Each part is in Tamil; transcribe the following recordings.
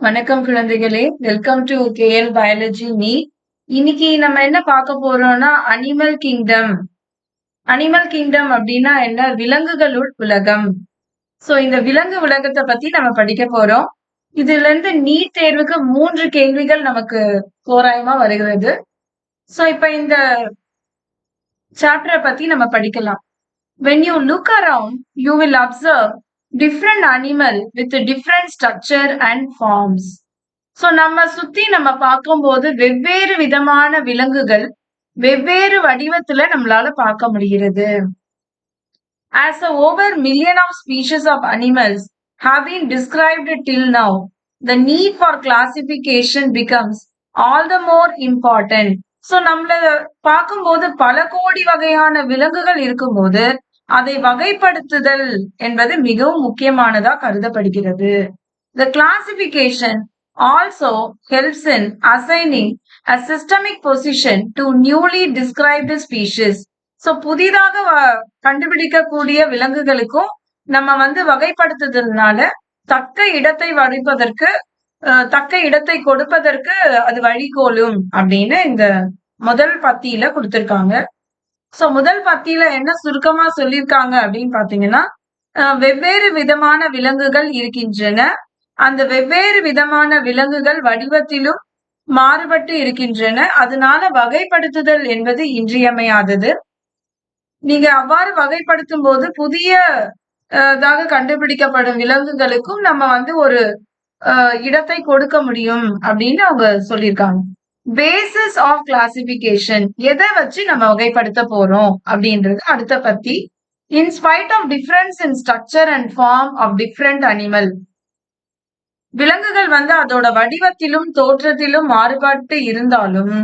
வணக்கம் குழந்தைகளே. Welcome to K L biology me இன்னைக்கு நம்ம என்ன பார்க்க போறோம்னா அனிமல் கிங்டம் அனிமல் கிங்டம் அப்படின்னா என்ன? விலங்குகளுள் உலகம். சோ இந்த விலங்கு உலகத்தை பத்தி நம்ம படிக்க போறோம். இதுல இருந்து நீட் தேர்வுக்கு மூன்று கேள்விகள் நமக்கு தோராயமா வருகிறது. சோ இப்ப இந்த சாப்டரை பத்தி நம்ம படிக்கலாம். When you look around you will observe different animal with different structure and forms so நம்ம சுத்தி நம்ம பார்க்கும்போது வெவ்வேறு விதமான விலங்குகள் வெவ்வேறு வடிவத்துல நம்மளால பார்க்க முடிகிறது as a over million of species of animals have been described till now, the need for classification becomes all the more important. So நம்மள பார்க்கும்போது பல கோடி வகையான விலங்குகள் இருக்கும்போது அதை வகைப்படுத்துதல் என்பது மிகவும் முக்கியமானதா கருதப்படுகிறது. The classification also helps in assigning a systemic position to newly described species so புதிதாக வ- கண்டுபிடிக்கக்கூடிய விலங்குகளுக்கும் நம்ம வந்து வகைப்படுத்துதல்னால தக்க இடத்தை வடிப்பதற்கு தக்க இடத்தை கொடுப்பதற்கு அது வழிகோலும் அப்படின்னு இந்த முதல் பத்தியில கொடுத்திருக்காங்க. சோ முதல் பத்தியில என்ன சுருக்கமா சொல்லியிருக்காங்க அப்படின்னு பாத்தீங்கன்னா அஹ், வெவ்வேறு விதமான விலங்குகள் இருக்கின்றன. அந்த வெவ்வேறு விதமான விலங்குகள் வடிவத்திலும் மாறுபட்டு இருக்கின்றன. அதனால வகைப்படுத்துதல் என்பது இன்றியமையாதது. நீங்க அவ்வாறு வகைப்படுத்தும் போது புதிய இதாக தாக கண்டுபிடிக்கப்படும் விலங்குகளுக்கும் நம்ம வந்து ஒரு அஹ், இடத்தை கொடுக்க முடியும் அப்படின்னு அவங்க சொல்லியிருக்காங்க. பேசிஸ் ஆஃப் கிளாசிபிகேஷன் எதை வச்சு நம்ம வகைப்படுத்த போறோம் அப்படின்றது அடுத்த பத்தி. In spite of difference in structure and form of different animal விலங்குகள் வந்து அதோட வடிவத்திலும் தோற்றத்திலும் மாறுபாட்டு இருந்தாலும்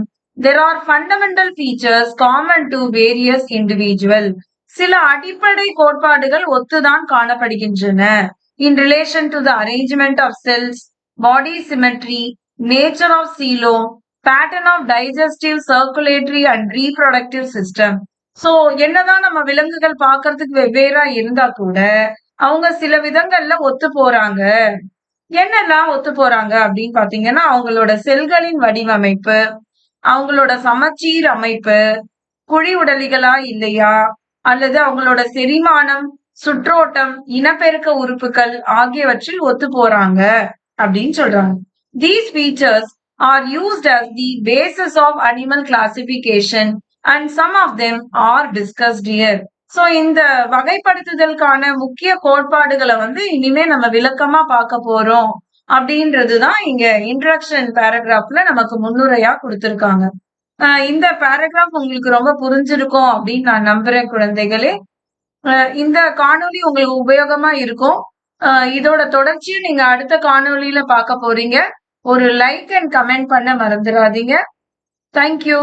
there are fundamental features common to various individual சில அடிப்படை கோட்பாடுகள் ஒத்துதான் காணப்படுகின்றன. In relation to the arrangement of cells body symmetry nature of சீலோ pattern of digestive circulatory and reproductive system so என்னதான் நம்ம விலங்குகள் பாக்குறதுக்கு வெவ்வேறா இருந்தா கூட அவங்க சில விதங்கள்ல ஒத்து போறாங்க. என்னெல்லாம் ஒத்து போறாங்க அப்படின்னு பாத்தீங்கன்னா அவங்களோட செல்களின் வடிவமைப்பு அவங்களோட சமச்சீர் அமைப்பு குழி உடலிகளா இல்லையா அல்லது அவங்களோட செரிமானம் சுற்றோட்டம் இனப்பெருக்க உறுப்புகள் ஆகியவற்றில் ஒத்து போறாங்க அப்படின்னு சொல்றாங்க. These features are used as the basis of animal classification and some of them are discussed here. So இந்த வகைப்படுத்துதலுக்கான முக்கிய கோட்பாடுகளை வந்து இனிமே நம்ம விளக்கமா பார்க்க போறோம் அப்படின்றதுதான் இங்க இன்ட்ரடக்ஷன் பேராகிராஃப்ல நமக்கு முன்னுரையா கொடுத்திருக்காங்க. இந்த பேராகிராஃப் உங்களுக்கு ரொம்ப புரிஞ்சிருக்கும் அப்படின்னு நான் நம்புறேன் குழந்தைகளே. ஆஹ் இந்த காணொலி உங்களுக்கு உபயோகமா இருக்கும். இதோட தொடர்ச்சியும் நீங்க அடுத்த காணொலியில பார்க்க போறீங்க. ஒரு லைக் அண்ட் கமெண்ட் பண்ண மறந்துடாதீங்க தேங்க்யூ